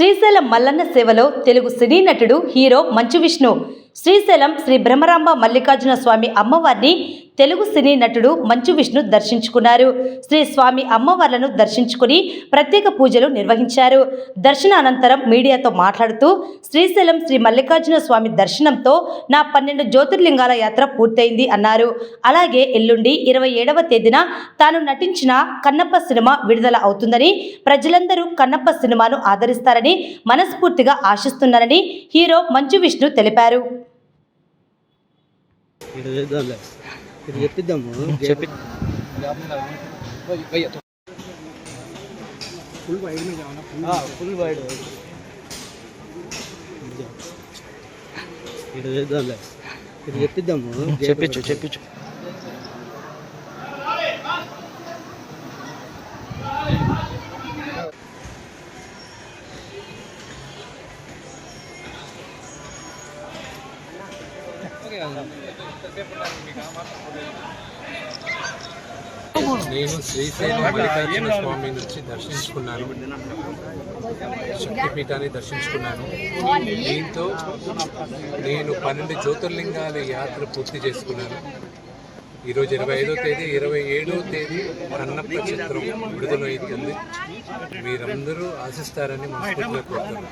శ్రీశైలం మల్లన్న సేవలో తెలుగు సినీ నటుడు హీరో మంచు విష్ణు. శ్రీశైలం శ్రీ బ్రహ్మరాంబ మల్లికార్జున స్వామి అమ్మవారిని తెలుగు సినీ నటుడు మంచు విష్ణు దర్శించుకున్నారు. శ్రీ స్వామి అమ్మవార్లను దర్శించుకుని ప్రత్యేక పూజలు నిర్వహించారు. దర్శన అనంతరం మీడియాతో మాట్లాడుతూ శ్రీశైలం శ్రీ మల్లికార్జున స్వామి దర్శనంతో నా పన్నెండు జ్యోతిర్లింగాల యాత్ర పూర్తయింది అన్నారు. అలాగే ఎల్లుండి ఇరవై ఏడవ తేదీన తాను నటించిన కన్నప్ప సినిమా విడుదల అవుతుందని ప్రజలందరూ కన్నప్ప సినిమాను ఆదరిస్తారని మనస్ఫూర్తిగా ఆశిస్తున్నారని హీరో మంచు విష్ణు తెలిపారు. ఇటు చెప్పిద్దాము. చెప్పి ఫుల్ వైడ్ ఫుల్ వైడ్ ఇటు చేద్దాంలే. ఇటు చెప్పిద్దాము. చెప్పించు చెప్పించు నేను శ్రీశైలం మల్లికార్జున స్వామి నుంచి దర్శించుకున్నాను. శక్తిపీఠాన్ని దర్శించుకున్నాను. దీంతో నేను పన్నెండు జ్యోతిర్లింగాల యాత్ర పూర్తి చేసుకున్నాను. ఈరోజు ఇరవై ఐదో తేదీ ఇరవై ఏడో తేదీ కన్నప్ప చిత్రం విడుదలవుతుంది మీరందరూ ఆశిస్తారని మనస్ఫూర్తిగా కోరుతున్నాను.